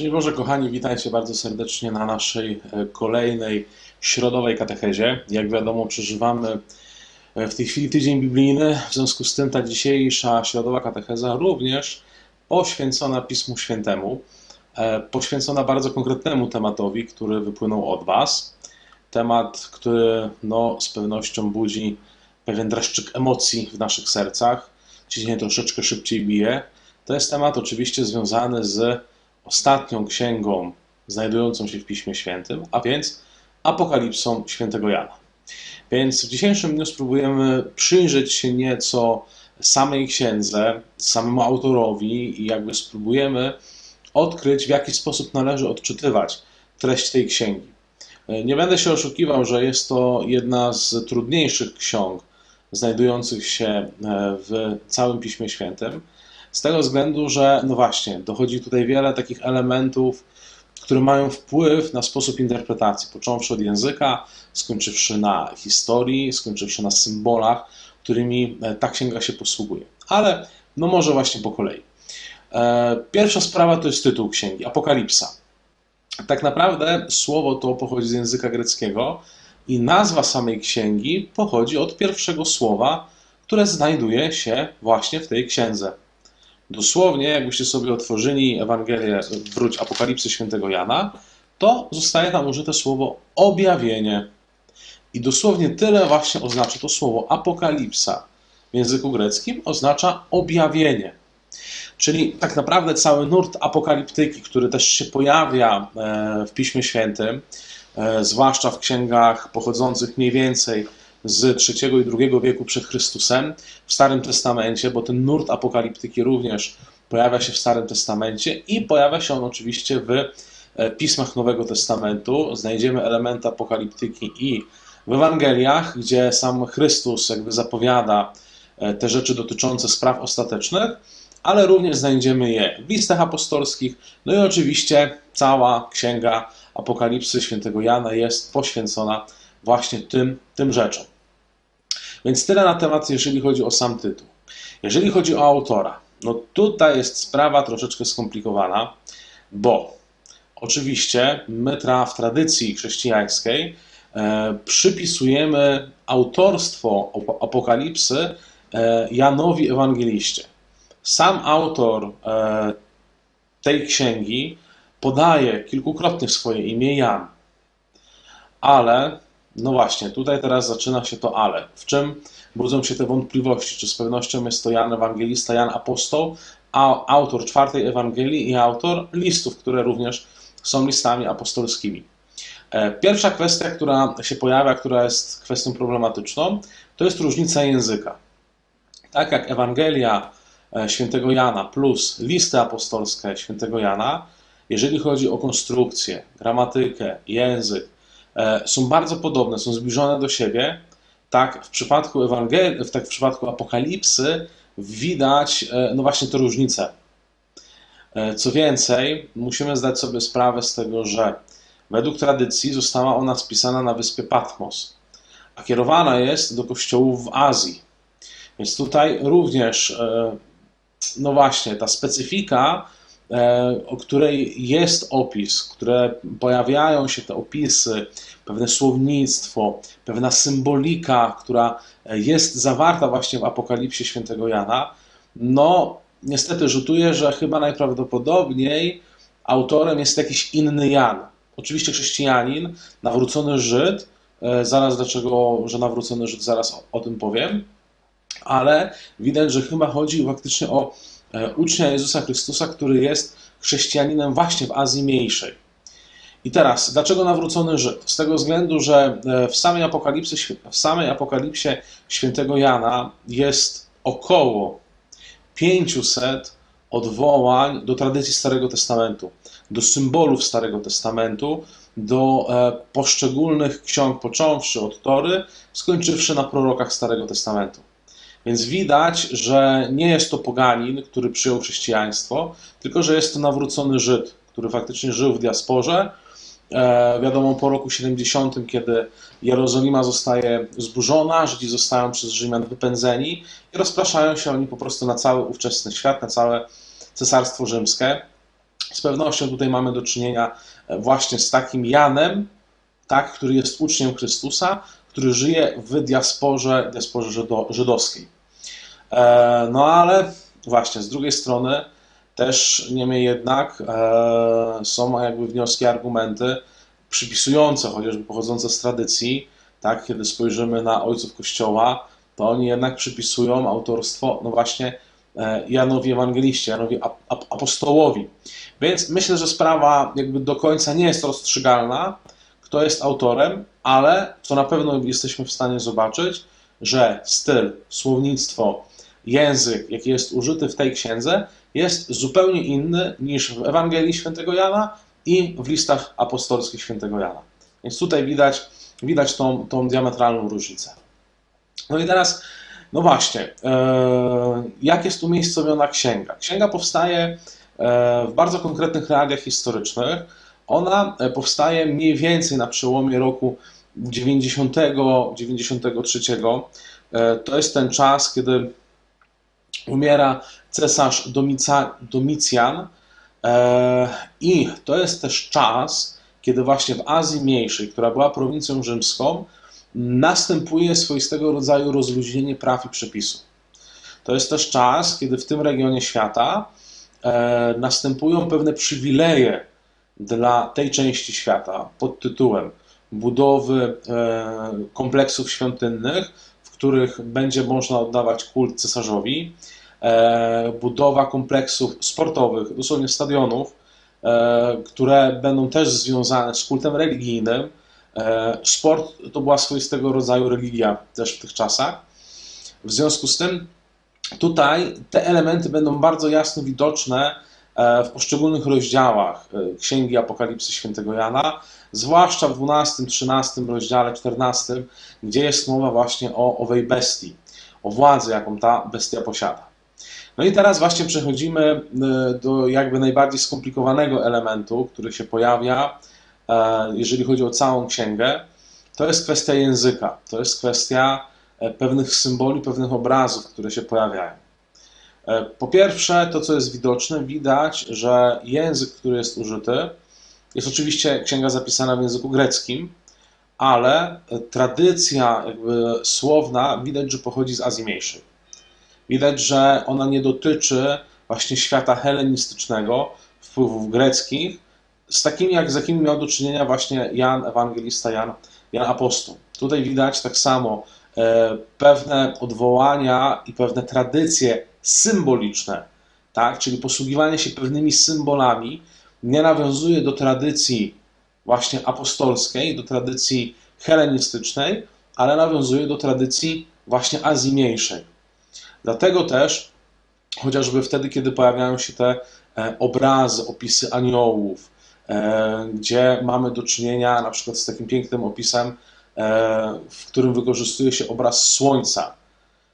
Szczęść Boże, kochani, witajcie bardzo serdecznie na naszej e, kolejnej środowej katechezie. Jak wiadomo, przeżywamy e, w tej chwili tydzień biblijny, w związku z tym ta dzisiejsza środowa katecheza również poświęcona Pismu Świętemu, e, poświęcona bardzo konkretnemu tematowi, który wypłynął od Was. Temat, który no, z pewnością budzi pewien dreszczyk emocji w naszych sercach, ciśnienie troszeczkę szybciej bije. To jest temat oczywiście związany z ostatnią księgą znajdującą się w Piśmie Świętym, a więc Apokalipsą Świętego Jana. Więc w dzisiejszym dniu spróbujemy przyjrzeć się nieco samej księdze, samemu autorowi i jakby spróbujemy odkryć, w jaki sposób należy odczytywać treść tej księgi. Nie będę się oszukiwał, że jest to jedna z trudniejszych ksiąg znajdujących się w całym Piśmie Świętym. Z tego względu, że no właśnie, dochodzi tutaj wiele takich elementów, które mają wpływ na sposób interpretacji, począwszy od języka, skończywszy na historii, skończywszy na symbolach, którymi e, ta księga się posługuje. Ale no może właśnie po kolei. E, pierwsza sprawa to jest tytuł księgi, Apokalipsa. Tak naprawdę słowo to pochodzi z języka greckiego i nazwa samej księgi pochodzi od pierwszego słowa, które znajduje się właśnie w tej księdze. Dosłownie, jakbyście sobie otworzyli Ewangelię, wróć Apokalipsy świętego Jana, to zostaje tam użyte słowo objawienie. I dosłownie tyle właśnie oznacza to słowo apokalipsa. W języku greckim oznacza objawienie. Czyli tak naprawdę cały nurt apokaliptyki, który też się pojawia e, w Piśmie Świętym, e, zwłaszcza w księgach pochodzących mniej więcej z III i II wieku przed Chrystusem w Starym Testamencie, bo ten nurt apokaliptyki również pojawia się w Starym Testamencie i pojawia się on oczywiście w e, pismach Nowego Testamentu. Znajdziemy elementy apokaliptyki i w Ewangeliach, gdzie sam Chrystus jakby zapowiada e, te rzeczy dotyczące spraw ostatecznych, ale również znajdziemy je w listach apostolskich, no i oczywiście cała księga Apokalipsy świętego Jana jest poświęcona właśnie tym, tym rzeczom. Więc tyle na temat, jeżeli chodzi o sam tytuł. Jeżeli chodzi o autora, no tutaj jest sprawa troszeczkę skomplikowana, bo oczywiście my w tradycji chrześcijańskiej e, przypisujemy autorstwo Apokalipsy e, Janowi Ewangeliście. Sam autor e, tej księgi podaje kilkukrotnie swoje imię Jan, ale no właśnie, tutaj teraz zaczyna się to ale. W czym budzą się te wątpliwości? Czy z pewnością jest to Jan Ewangelista, Jan Apostoł, a autor czwartej Ewangelii i autor listów, które również są listami apostolskimi. E, pierwsza kwestia, która się pojawia, która jest kwestią problematyczną, to jest różnica języka. Tak jak Ewangelia e, świętego Jana plus listy apostolskie świętego Jana, jeżeli chodzi o konstrukcję, gramatykę, język, są bardzo podobne, są zbliżone do siebie. Tak w przypadku Ewangelii, tak w przypadku Apokalipsy widać e, no właśnie te różnice. E, co więcej, musimy zdać sobie sprawę z tego, że według tradycji została ona spisana na wyspie Patmos, a kierowana jest do kościołów w Azji. Więc tutaj również, no właśnie, ta specyfika E, o której jest opis, które pojawiają się te opisy, pewne słownictwo, pewna symbolika, która jest zawarta właśnie w Apokalipsie świętego Jana, no niestety rzutuje, że chyba najprawdopodobniej autorem jest jakiś inny Jan. Oczywiście chrześcijanin, nawrócony Żyd, e, zaraz dlaczego, że nawrócony Żyd, zaraz o, o tym powiem, ale widać, że chyba chodzi faktycznie o E, ucznia Jezusa Chrystusa, który jest chrześcijaninem właśnie w Azji Mniejszej. I teraz, dlaczego nawrócony Żyd? Z tego względu, że e, w samej, apokalipsie, w samej apokalipsie świętego Jana jest około 500 odwołań do tradycji Starego Testamentu, do symbolów Starego Testamentu, do e, poszczególnych ksiąg, począwszy od Tory, skończywszy na prorokach Starego Testamentu. Więc widać, że nie jest to poganin, który przyjął chrześcijaństwo, tylko że jest to nawrócony Żyd, który faktycznie żył w diasporze. E, wiadomo, po roku 70, kiedy Jerozolima zostaje zburzona, Żydzi zostają przez Rzymian wypędzeni i rozpraszają się oni po prostu na cały ówczesny świat, na całe cesarstwo rzymskie. Z pewnością tutaj mamy do czynienia właśnie z takim Janem, tak, który jest uczniem Chrystusa, który żyje w diasporze, diasporze żydo, żydowskiej. E, no ale właśnie z drugiej strony też niemniej jednak e, są jakby wnioski, argumenty przypisujące, chociażby pochodzące z tradycji, tak, kiedy spojrzymy na ojców Kościoła, to oni jednak przypisują autorstwo, no właśnie, e, Janowi Ewangeliście, Janowi ap- ap- apostołowi. Więc myślę, że sprawa jakby do końca nie jest rozstrzygalna, kto jest autorem, ale co na pewno jesteśmy w stanie zobaczyć, że styl, słownictwo, język, jaki jest użyty w tej księdze, jest zupełnie inny niż w Ewangelii Świętego Jana i w listach apostolskich Świętego Jana. Więc tutaj widać, widać tą, tą diametralną różnicę. No i teraz, no właśnie, e, jak jest umiejscowiona księga? Księga powstaje e, w bardzo konkretnych realiach historycznych. Ona e, powstaje mniej więcej na przełomie roku 90-93. E, To jest ten czas, kiedy umiera cesarz Domica, Domicjan e, i to jest też czas, kiedy właśnie w Azji Mniejszej, która była prowincją rzymską, następuje swoistego rodzaju rozluźnienie praw i przepisów. To jest też czas, kiedy w tym regionie świata następują pewne przywileje dla tej części świata pod tytułem budowy e, kompleksów świątynnych, w których będzie można oddawać kult cesarzowi, e, budowa kompleksów sportowych, dosłownie stadionów, e, które będą też związane z kultem religijnym. Sport to była swoistego rodzaju religia też w tych czasach. W związku z tym tutaj te elementy będą bardzo jasno widoczne w poszczególnych rozdziałach e, Księgi Apokalipsy Świętego Jana, zwłaszcza w 12, 13 rozdziale, 14, gdzie jest mowa właśnie o owej bestii, o władzy, jaką ta bestia posiada. No i teraz właśnie przechodzimy e, do jakby najbardziej skomplikowanego elementu, który się pojawia, e, jeżeli chodzi o całą księgę. To jest kwestia języka, to jest kwestia e, pewnych symboli, pewnych obrazów, które się pojawiają. E, Po pierwsze, to co jest widoczne, widać, że język, który jest użyty, jest oczywiście księga zapisana w języku greckim, ale e, tradycja jakby słowna widać, że pochodzi z Azji Mniejszej. Widać, że ona nie dotyczy właśnie świata helenistycznego, wpływów greckich, z takimi, jak z jakimi miał do czynienia właśnie Jan Ewangelista, Jan, Jan Apostoł. Tutaj widać tak samo e, pewne odwołania i pewne tradycje symboliczne, tak? czyli posługiwanie się pewnymi symbolami nie nawiązuje do tradycji właśnie apostolskiej, do tradycji helenistycznej, ale nawiązuje do tradycji właśnie Azji Mniejszej. Dlatego też, chociażby wtedy, kiedy pojawiają się te e, obrazy, opisy aniołów, e, gdzie mamy do czynienia na przykład z takim pięknym opisem, e, w którym wykorzystuje się obraz słońca.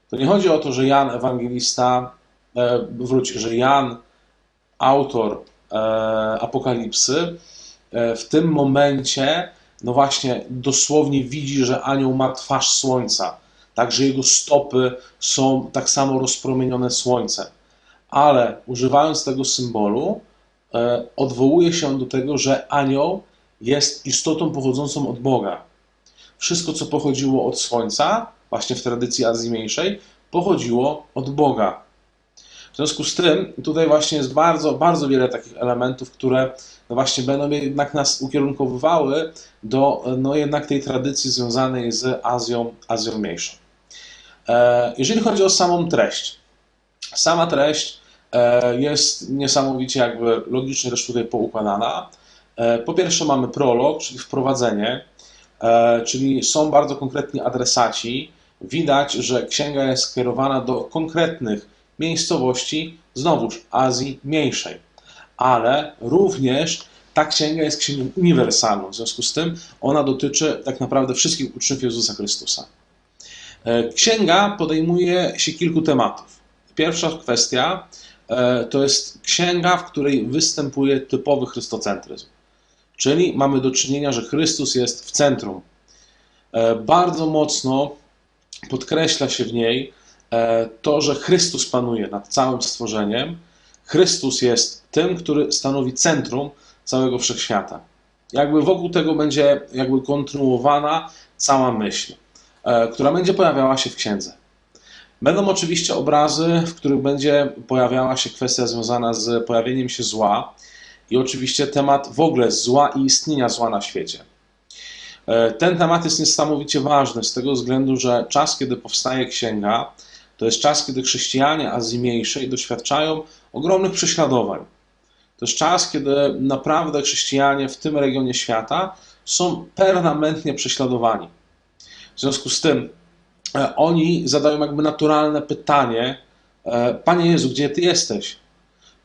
To nie chodzi o to, że Jan Ewangelista, e, wróć, że Jan, autor e, Apokalipsy, e, w tym momencie, no właśnie, dosłownie widzi, że anioł ma twarz słońca, tak, że jego stopy są tak samo rozpromienione słońcem. Ale używając tego symbolu, odwołuje się do tego, że anioł jest istotą pochodzącą od Boga. Wszystko, co pochodziło od słońca, właśnie w tradycji Azji Mniejszej, pochodziło od Boga. W związku z tym, tutaj właśnie jest bardzo, bardzo wiele takich elementów, które no właśnie będą jednak nas ukierunkowywały do no jednak tej tradycji związanej z Azją, Azją Mniejszą. E, Jeżeli chodzi o samą treść, sama treść e, jest niesamowicie jakby logicznie też tutaj poukładana. E, Po pierwsze mamy prolog, czyli wprowadzenie, czyli są bardzo konkretni adresaci. Widać, że księga jest skierowana do konkretnych miejscowości, znowuż Azji Mniejszej. Ale również ta księga jest księgą uniwersalną, w związku z tym ona dotyczy tak naprawdę wszystkich uczniów Jezusa Chrystusa. E, Księga podejmuje się kilku tematów. Pierwsza kwestia e, to jest księga, w której występuje typowy chrystocentryzm. Czyli mamy do czynienia, że Chrystus jest w centrum. E, Bardzo mocno podkreśla się w niej e, to, że Chrystus panuje nad całym stworzeniem. Chrystus jest tym, który stanowi centrum całego wszechświata. Jakby wokół tego będzie jakby kontynuowana cała myśl, e, która będzie pojawiała się w księdze. Będą oczywiście obrazy, w których będzie pojawiała się kwestia związana z pojawieniem się zła i oczywiście temat w ogóle zła i istnienia zła na świecie. E, Ten temat jest niesamowicie ważny z tego względu, że czas, kiedy powstaje księga, to jest czas, kiedy chrześcijanie Azji Mniejszej doświadczają ogromnych prześladowań. To jest czas, kiedy naprawdę chrześcijanie w tym regionie świata są permanentnie prześladowani. W związku z tym e, oni zadają jakby naturalne pytanie: e, Panie Jezu, gdzie Ty jesteś?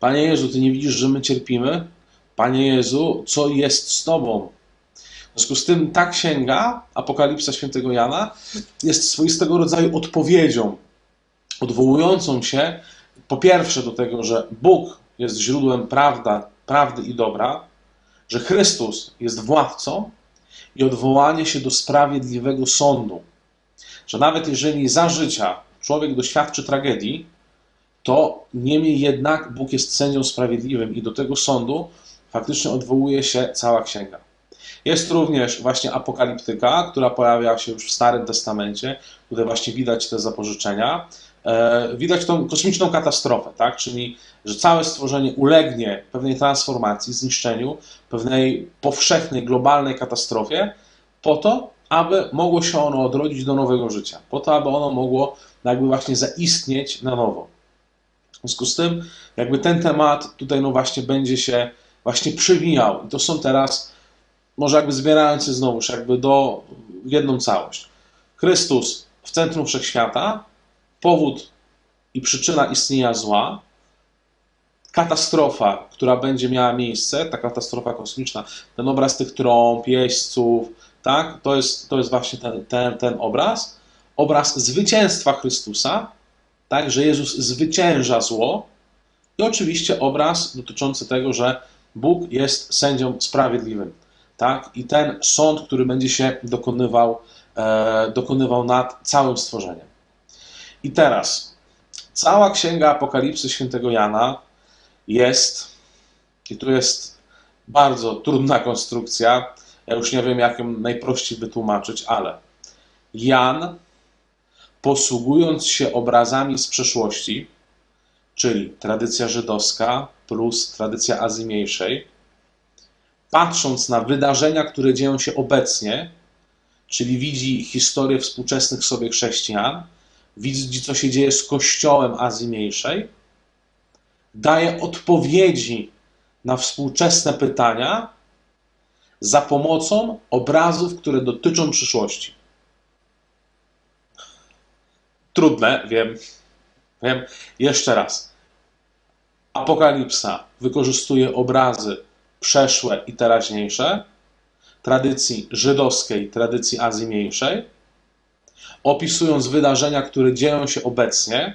Panie Jezu, Ty nie widzisz, że my cierpimy? Panie Jezu, co jest z Tobą? W związku z tym ta księga, Apokalipsa świętego Jana, jest swoistego rodzaju odpowiedzią, odwołującą się po pierwsze do tego, że Bóg jest źródłem prawda, prawdy i dobra, że Chrystus jest władcą i odwołanie się do sprawiedliwego sądu. Że nawet jeżeli za życia człowiek doświadczy tragedii, to niemniej jednak Bóg jest sędzią sprawiedliwym i do tego sądu faktycznie odwołuje się cała księga. Jest również właśnie apokaliptyka, która pojawia się już w Starym Testamencie. Tutaj właśnie widać te zapożyczenia. E, Widać tą kosmiczną katastrofę, tak? czyli że całe stworzenie ulegnie pewnej transformacji, zniszczeniu, pewnej powszechnej, globalnej katastrofie, po to, aby mogło się ono odrodzić do nowego życia, po to, aby ono mogło jakby właśnie zaistnieć na nowo. W związku z tym, jakby ten temat tutaj no właśnie będzie się właśnie przywijał. I to są teraz, może jakby zbierając się znowuż jakby do jedną całość. Chrystus w centrum wszechświata, powód i przyczyna istnienia zła, katastrofa, która będzie miała miejsce, ta katastrofa kosmiczna, ten obraz tych trąb, jeźdźców, tak, to jest, to jest właśnie ten, ten, ten obraz. Obraz zwycięstwa Chrystusa, tak, że Jezus zwycięża zło i oczywiście obraz dotyczący tego, że Bóg jest sędzią sprawiedliwym, tak, i ten sąd, który będzie się dokonywał, e, dokonywał nad całym stworzeniem. I teraz, cała księga Apokalipsy świętego Jana jest, i tu jest bardzo trudna konstrukcja, ja już nie wiem, jak ją najprościej wytłumaczyć, ale Jan, posługując się obrazami z przeszłości, czyli tradycja żydowska plus tradycja Azji Mniejszej, patrząc na wydarzenia, które dzieją się obecnie, czyli widzi historię współczesnych sobie chrześcijan, widzi, co się dzieje z Kościołem Azji Mniejszej, daje odpowiedzi na współczesne pytania za pomocą obrazów, które dotyczą przyszłości. Trudne, wiem. Wiem. Jeszcze raz. Apokalipsa wykorzystuje obrazy przeszłe i teraźniejsze, tradycji żydowskiej, tradycji Azji Mniejszej, opisując wydarzenia, które dzieją się obecnie,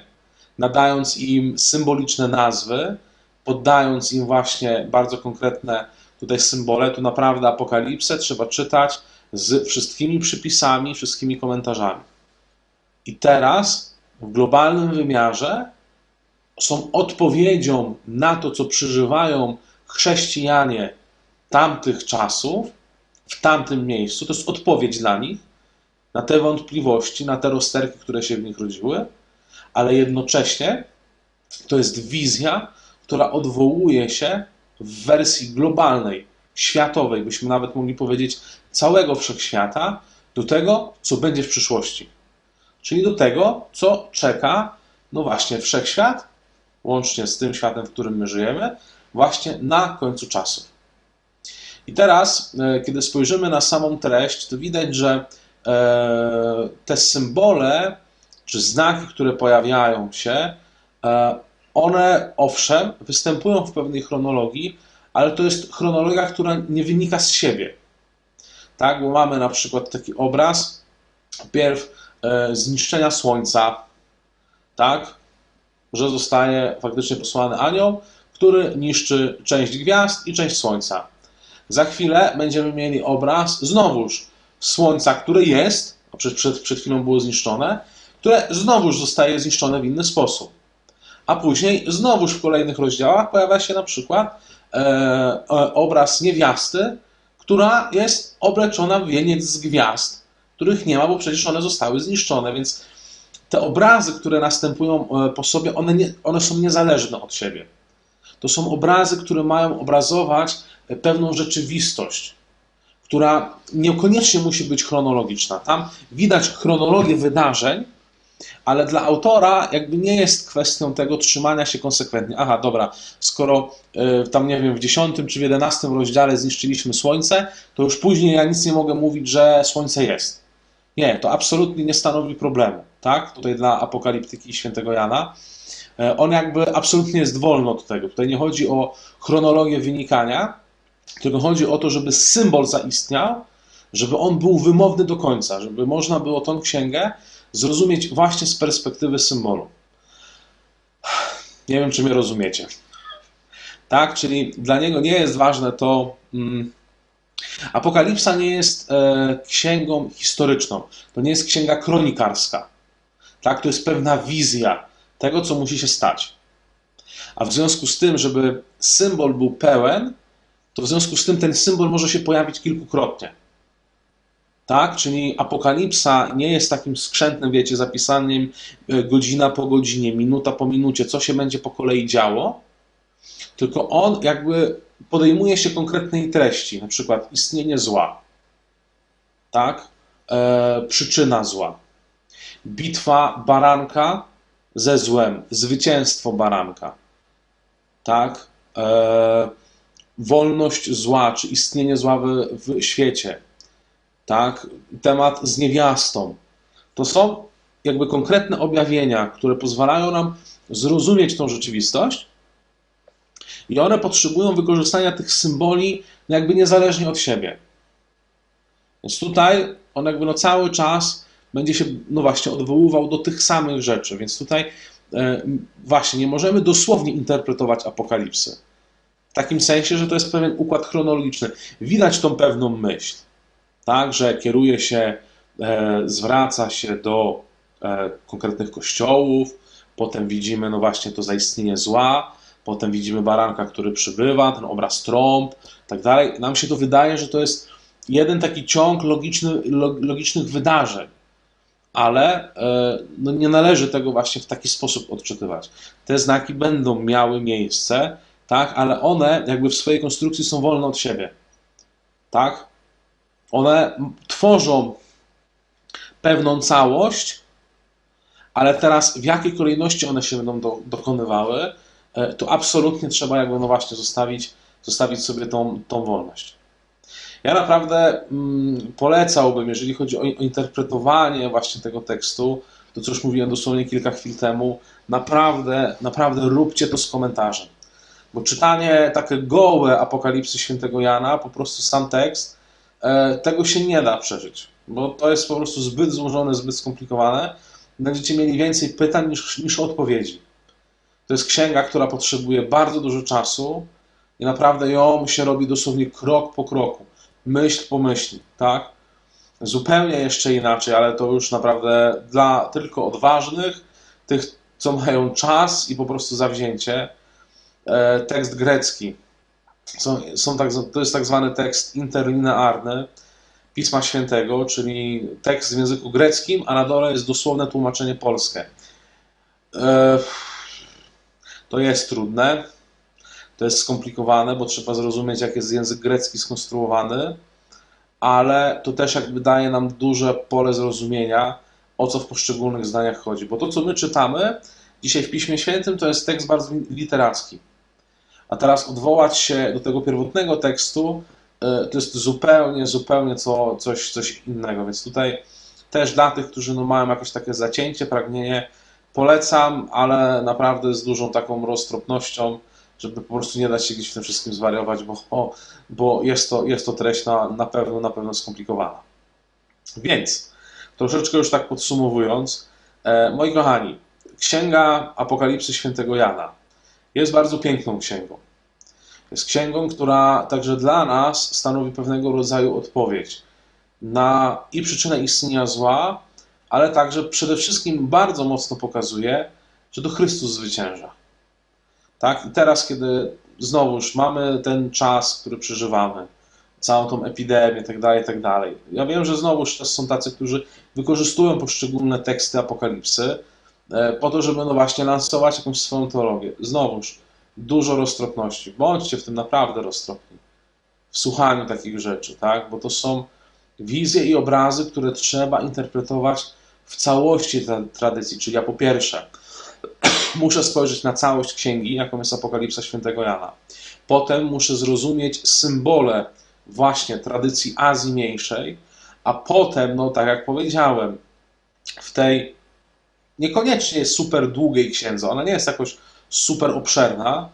nadając im symboliczne nazwy, poddając im właśnie bardzo konkretne tutaj symbole, tu naprawdę apokalipsę trzeba czytać z wszystkimi przypisami, wszystkimi komentarzami. I teraz w globalnym wymiarze są odpowiedzią na to, co przeżywają chrześcijanie tamtych czasów, w tamtym miejscu. To jest odpowiedź dla nich na te wątpliwości, na te rozterki, które się w nich rodziły, ale jednocześnie to jest wizja, która odwołuje się w wersji globalnej, światowej, byśmy nawet mogli powiedzieć całego wszechświata, do tego, co będzie w przyszłości. Czyli do tego, co czeka, no właśnie, wszechświat, łącznie z tym światem, w którym my żyjemy, właśnie na końcu czasów. I teraz, e, kiedy spojrzymy na samą treść, to widać, że e, te symbole czy znaki, które pojawiają się, e, one owszem występują w pewnej chronologii, ale to jest chronologia, która nie wynika z siebie. Tak, bo mamy na przykład taki obraz, pierw zniszczenia słońca, tak, że zostaje faktycznie posłany anioł, który niszczy część gwiazd i część słońca. Za chwilę będziemy mieli obraz znowuż słońca, które jest, a przed, przed, przed chwilą było zniszczone, które znowuż zostaje zniszczone w inny sposób. A później znowuż w kolejnych rozdziałach pojawia się na przykład e, e, obraz niewiasty, która jest obleczona w wieniec z gwiazd, których nie ma, bo przecież one zostały zniszczone, więc te obrazy, które następują e, po sobie, one, nie, one są niezależne od siebie. To są obrazy, które mają obrazować e, pewną rzeczywistość, która niekoniecznie musi być chronologiczna. Tam widać chronologię wydarzeń, ale dla autora jakby nie jest kwestią tego trzymania się konsekwentnie. Aha, dobra, skoro y, tam nie wiem, w 10 czy w 11 rozdziale zniszczyliśmy słońce, to już później ja nic nie mogę mówić, że słońce jest. Nie, to absolutnie nie stanowi problemu, tak? Tutaj dla apokaliptyki świętego Jana. E, On jakby absolutnie jest wolny od tego. Tutaj nie chodzi o chronologię wynikania, tylko chodzi o to, żeby symbol zaistniał, żeby on był wymowny do końca, żeby można było tą księgę zrozumieć właśnie z perspektywy symbolu. Nie wiem, czy mnie rozumiecie. Tak, czyli dla niego nie jest ważne to. Mm, Apokalipsa nie jest e, księgą historyczną, to nie jest księga kronikarska. Tak, to jest pewna wizja tego, co musi się stać. A w związku z tym, żeby symbol był pełen, to w związku z tym ten symbol może się pojawić kilkukrotnie. Tak? Czyli apokalipsa nie jest takim skrzętnym, wiecie, zapisanym e, godzina po godzinie, minuta po minucie, co się będzie po kolei działo, tylko on jakby podejmuje się konkretnej treści, na przykład istnienie zła, tak? E, przyczyna zła, bitwa baranka ze złem, zwycięstwo baranka, tak? E, wolność zła, czy istnienie zła w, świecie, tak? Temat z niewiastą. To są jakby konkretne objawienia, które pozwalają nam zrozumieć tą rzeczywistość i one potrzebują wykorzystania tych symboli jakby niezależnie od siebie. Więc tutaj on jakby no cały czas będzie się, no właśnie, odwoływał do tych samych rzeczy. Więc tutaj e, właśnie nie możemy dosłownie interpretować apokalipsy. W takim sensie, że to jest pewien układ chronologiczny. Widać tą pewną myśl, tak, że kieruje się, e, zwraca się do e, konkretnych kościołów, potem widzimy, no właśnie, to zaistnienie zła, potem widzimy baranka, który przybywa, ten obraz trąb, tak dalej. Nam się to wydaje, że to jest jeden taki ciąg logiczny, log, logicznych wydarzeń, ale e, no nie należy tego właśnie w taki sposób odczytywać. Te znaki będą miały miejsce, tak, ale one jakby w swojej konstrukcji są wolne od siebie. Tak? One tworzą pewną całość, ale teraz w jakiej kolejności one się będą do, dokonywały, e, to absolutnie trzeba jakby no właśnie zostawić, zostawić sobie tą, tą wolność. Ja naprawdę mm, polecałbym, jeżeli chodzi o, o interpretowanie właśnie tego tekstu, to co już mówiłem dosłownie kilka chwil temu, naprawdę, naprawdę róbcie to z komentarzem. Bo czytanie takie gołe Apokalipsy Świętego Jana, po prostu sam tekst, e, tego się nie da przeżyć, bo to jest po prostu zbyt złożone, zbyt skomplikowane. Będziecie mieli więcej pytań niż, niż odpowiedzi. To jest księga, która potrzebuje bardzo dużo czasu i naprawdę ją się robi dosłownie krok po kroku, myśl po myśli, tak? Zupełnie jeszcze inaczej, ale to już naprawdę dla tylko odważnych, tych, co mają czas i po prostu zawzięcie. E, tekst grecki. Są, są tak, to jest tak zwany tekst interlinearny Pisma Świętego, czyli tekst w języku greckim, a na dole jest dosłowne tłumaczenie polskie. E, to jest trudne, to jest skomplikowane, bo trzeba zrozumieć, jak jest język grecki skonstruowany, ale to też jakby daje nam duże pole zrozumienia, o co w poszczególnych zdaniach chodzi. Bo to, co my czytamy dzisiaj w Piśmie Świętym, to jest tekst bardzo literacki. A teraz odwołać się do tego pierwotnego tekstu, y, to jest zupełnie, zupełnie co, coś, coś innego. Więc tutaj też dla tych, którzy no mają jakieś takie zacięcie, pragnienie, polecam, ale naprawdę z dużą taką roztropnością, żeby po prostu nie dać się gdzieś w tym wszystkim zwariować, bo, bo jest, to, jest to treść na, na pewno, na pewno skomplikowana. Więc, troszeczkę już tak podsumowując, e, moi kochani, Księga Apokalipsy Świętego Jana jest bardzo piękną księgą. Jest księgą, która także dla nas stanowi pewnego rodzaju odpowiedź na i przyczynę istnienia zła, ale także przede wszystkim bardzo mocno pokazuje, że to Chrystus zwycięża. Tak? I teraz, kiedy znowuż mamy ten czas, który przeżywamy, całą tą epidemię, tak dalej, tak dalej. Ja wiem, że znowuż też są tacy, którzy wykorzystują poszczególne teksty apokalipsy e, po to, żeby no właśnie lansować jakąś swoją teologię. Znowuż, dużo roztropności. Bądźcie w tym naprawdę roztropni. W słuchaniu takich rzeczy, tak? Bo to są wizje i obrazy, które trzeba interpretować w całości tra- tradycji. Czyli ja po pierwsze muszę spojrzeć na całość księgi, jaką jest Apokalipsa Świętego Jana. Potem muszę zrozumieć symbole właśnie tradycji Azji Mniejszej, a potem, no tak jak powiedziałem, w tej niekoniecznie super długiej księdze, ona nie jest jakoś super obszerna,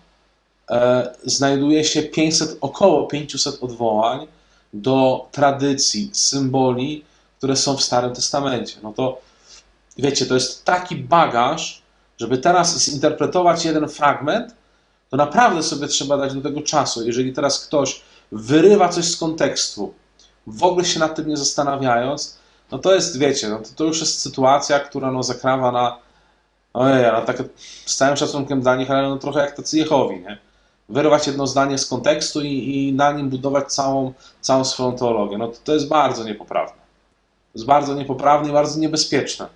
e, znajduje się 500, około 500 odwołań do tradycji, symboli, które są w Starym Testamencie. No to wiecie, to jest taki bagaż, żeby teraz zinterpretować jeden fragment, to naprawdę sobie trzeba dać do tego czasu. Jeżeli teraz ktoś wyrywa coś z kontekstu, w ogóle się nad tym nie zastanawiając, no to jest, wiecie, no to, to już jest sytuacja, która no zakrawa na, ojej, no tak z całym szacunkiem dla nich, ale no trochę jak tacy Jehowi, nie? Wyrwać jedno zdanie z kontekstu i, i na nim budować całą, całą swoją teologię. No to, to jest bardzo niepoprawne. To jest bardzo niepoprawne i bardzo niebezpieczne.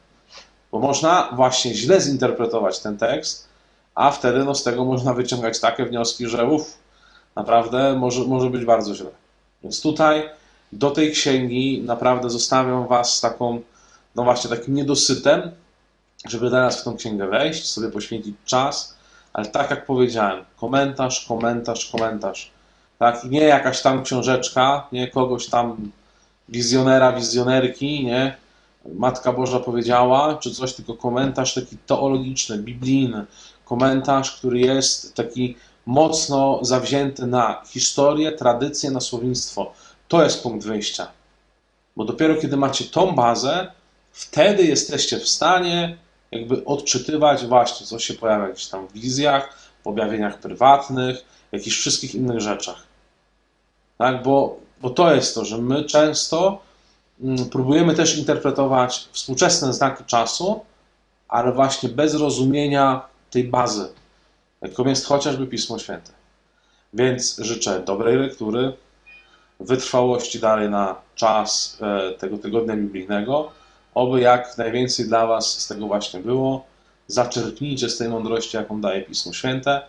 Bo można właśnie źle zinterpretować ten tekst, a wtedy no, z tego można wyciągać takie wnioski, że uff, naprawdę może, może być bardzo źle. Więc tutaj do tej księgi naprawdę zostawiam Was z taką, no właśnie takim niedosytem, żeby teraz w tą księgę wejść, sobie poświęcić czas, ale tak jak powiedziałem, komentarz, komentarz, komentarz. Tak, nie jakaś tam książeczka, nie kogoś tam wizjonera, wizjonerki, nie, Matka Boża powiedziała, czy coś, tylko komentarz taki teologiczny, biblijny, komentarz, który jest taki mocno zawzięty na historię, tradycję, na słownictwo. To jest punkt wyjścia. Bo dopiero kiedy macie tą bazę, wtedy jesteście w stanie jakby odczytywać właśnie, co się pojawia gdzieś tam w wizjach, w objawieniach prywatnych, jakichś wszystkich innych rzeczach. Tak, bo, bo to jest to, że my często próbujemy też interpretować współczesne znaki czasu, ale właśnie bez rozumienia tej bazy, jaką jest chociażby Pismo Święte. Więc życzę dobrej lektury, wytrwałości dalej na czas e, tego tygodnia biblijnego, oby jak najwięcej dla Was z tego właśnie było. Zaczerpnijcie z tej mądrości, jaką daje Pismo Święte.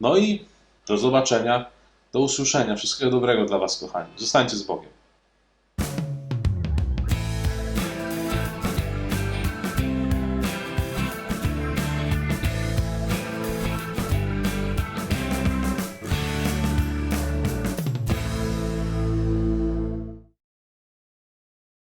No i do zobaczenia, do usłyszenia. Wszystkiego dobrego dla Was, kochani. Zostańcie z Bogiem.